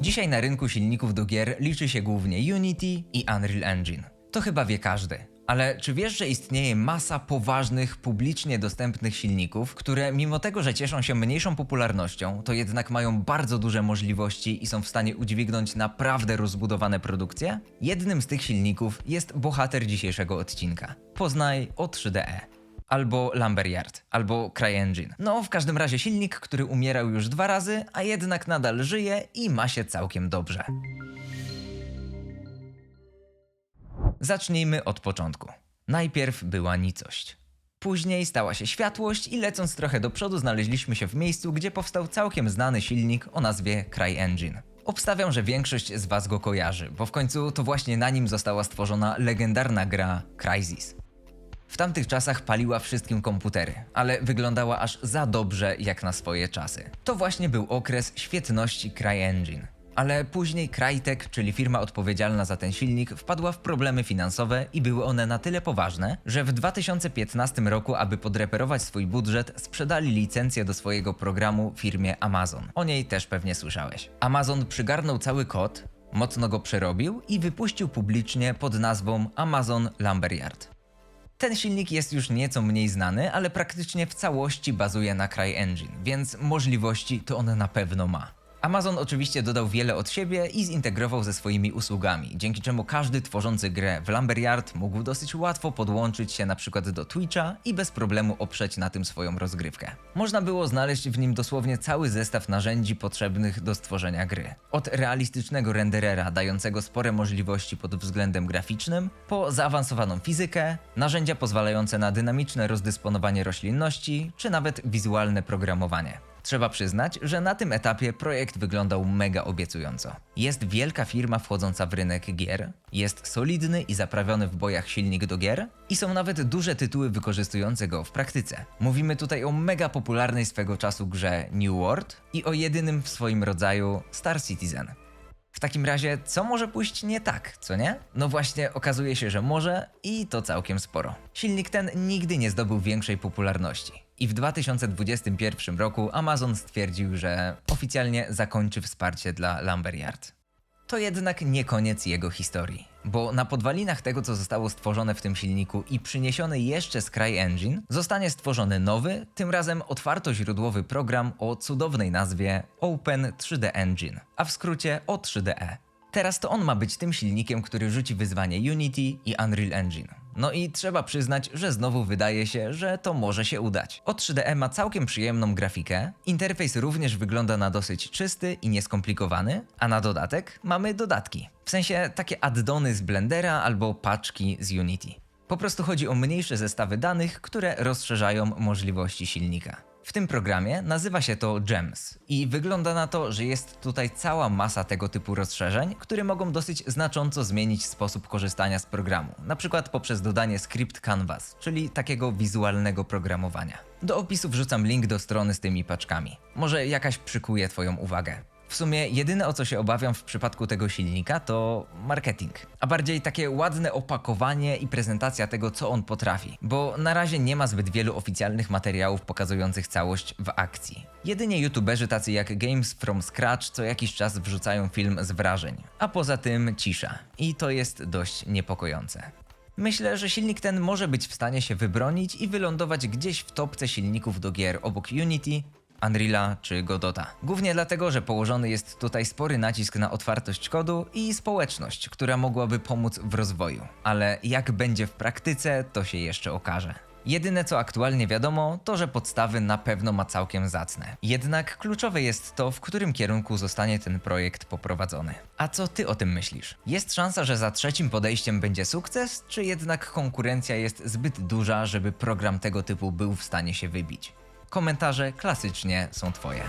Dzisiaj na rynku silników do gier liczy się głównie Unity i Unreal Engine. To chyba wie każdy. Ale czy wiesz, że istnieje masa poważnych, publicznie dostępnych silników, które mimo tego, że cieszą się mniejszą popularnością, to jednak mają bardzo duże możliwości i są w stanie udźwignąć naprawdę rozbudowane produkcje? Jednym z tych silników jest bohater dzisiejszego odcinka. Poznaj O3DE albo Lumberyard, albo CryEngine. No, w każdym razie silnik, który umierał już dwa razy, a jednak nadal żyje i ma się całkiem dobrze. Zacznijmy od początku. Najpierw była nicość. Później stała się światłość i lecąc trochę do przodu znaleźliśmy się w miejscu, gdzie powstał całkiem znany silnik o nazwie CryEngine. Obstawiam, że większość z Was go kojarzy, bo w końcu to właśnie na nim została stworzona legendarna gra Crysis. W tamtych czasach paliła wszystkim komputery, ale wyglądała aż za dobrze jak na swoje czasy. To właśnie był okres świetności CryEngine. Ale później Crytek, czyli firma odpowiedzialna za ten silnik, wpadła w problemy finansowe i były one na tyle poważne, że w 2015 roku, aby podreperować swój budżet, sprzedali licencję do swojego programu firmie Amazon. O niej też pewnie słyszałeś. Amazon przygarnął cały kod, mocno go przerobił i wypuścił publicznie pod nazwą Amazon Lumberyard. Ten silnik jest już nieco mniej znany, ale praktycznie w całości bazuje na CryEngine, więc możliwości to on na pewno ma. Amazon oczywiście dodał wiele od siebie i zintegrował ze swoimi usługami, dzięki czemu każdy tworzący grę w Lumberyard mógł dosyć łatwo podłączyć się na przykład do Twitcha i bez problemu oprzeć na tym swoją rozgrywkę. Można było znaleźć w nim dosłownie cały zestaw narzędzi potrzebnych do stworzenia gry. Od realistycznego renderera dającego spore możliwości pod względem graficznym, po zaawansowaną fizykę, narzędzia pozwalające na dynamiczne rozdysponowanie roślinności, czy nawet wizualne programowanie. Trzeba przyznać, że na tym etapie projekt wyglądał mega obiecująco. Jest wielka firma wchodząca w rynek gier, jest solidny i zaprawiony w bojach silnik do gier i są nawet duże tytuły wykorzystujące go w praktyce. Mówimy tutaj o mega popularnej swego czasu grze New World i o jedynym w swoim rodzaju Star Citizen. W takim razie, co może pójść nie tak, co nie? No właśnie, okazuje się, że może i to całkiem sporo. Silnik ten nigdy nie zdobył większej popularności. I w 2021 roku Amazon stwierdził, że oficjalnie zakończy wsparcie dla Lumberyard. To jednak nie koniec jego historii, bo na podwalinach tego, co zostało stworzone w tym silniku i przyniesione jeszcze z CryEngine, zostanie stworzony nowy, tym razem otwartoźródłowy program o cudownej nazwie Open 3D Engine, a w skrócie O3DE. Teraz to on ma być tym silnikiem, który rzuci wyzwanie Unity i Unreal Engine. No i trzeba przyznać, że znowu wydaje się, że to może się udać. O 3DE ma całkiem przyjemną grafikę, interfejs również wygląda na dosyć czysty i nieskomplikowany, a na dodatek mamy dodatki. W sensie takie addony z Blendera albo paczki z Unity. Po prostu chodzi o mniejsze zestawy danych, które rozszerzają możliwości silnika. W tym programie nazywa się to Gems i wygląda na to, że jest tutaj cała masa tego typu rozszerzeń, które mogą dosyć znacząco zmienić sposób korzystania z programu, na przykład poprzez dodanie script canvas, czyli takiego wizualnego programowania. Do opisu wrzucam link do strony z tymi paczkami. Może jakaś przykuje Twoją uwagę. W sumie jedyne o co się obawiam w przypadku tego silnika to marketing, a bardziej takie ładne opakowanie i prezentacja tego co on potrafi, bo na razie nie ma zbyt wielu oficjalnych materiałów pokazujących całość w akcji. Jedynie youtuberzy tacy jak Games from Scratch co jakiś czas wrzucają film z wrażeń, a poza tym cisza i to jest dość niepokojące. Myślę, że silnik ten może być w stanie się wybronić i wylądować gdzieś w topce silników do gier obok Unity Unreala czy Godota. Głównie dlatego, że położony jest tutaj spory nacisk na otwartość kodu i społeczność, która mogłaby pomóc w rozwoju. Ale jak będzie w praktyce, to się jeszcze okaże. Jedyne co aktualnie wiadomo, to że podstawy na pewno ma całkiem zacne. Jednak kluczowe jest to, w którym kierunku zostanie ten projekt poprowadzony. A co ty o tym myślisz? Jest szansa, że za trzecim podejściem będzie sukces, czy jednak konkurencja jest zbyt duża, żeby program tego typu był w stanie się wybić? Komentarze klasycznie są Twoje.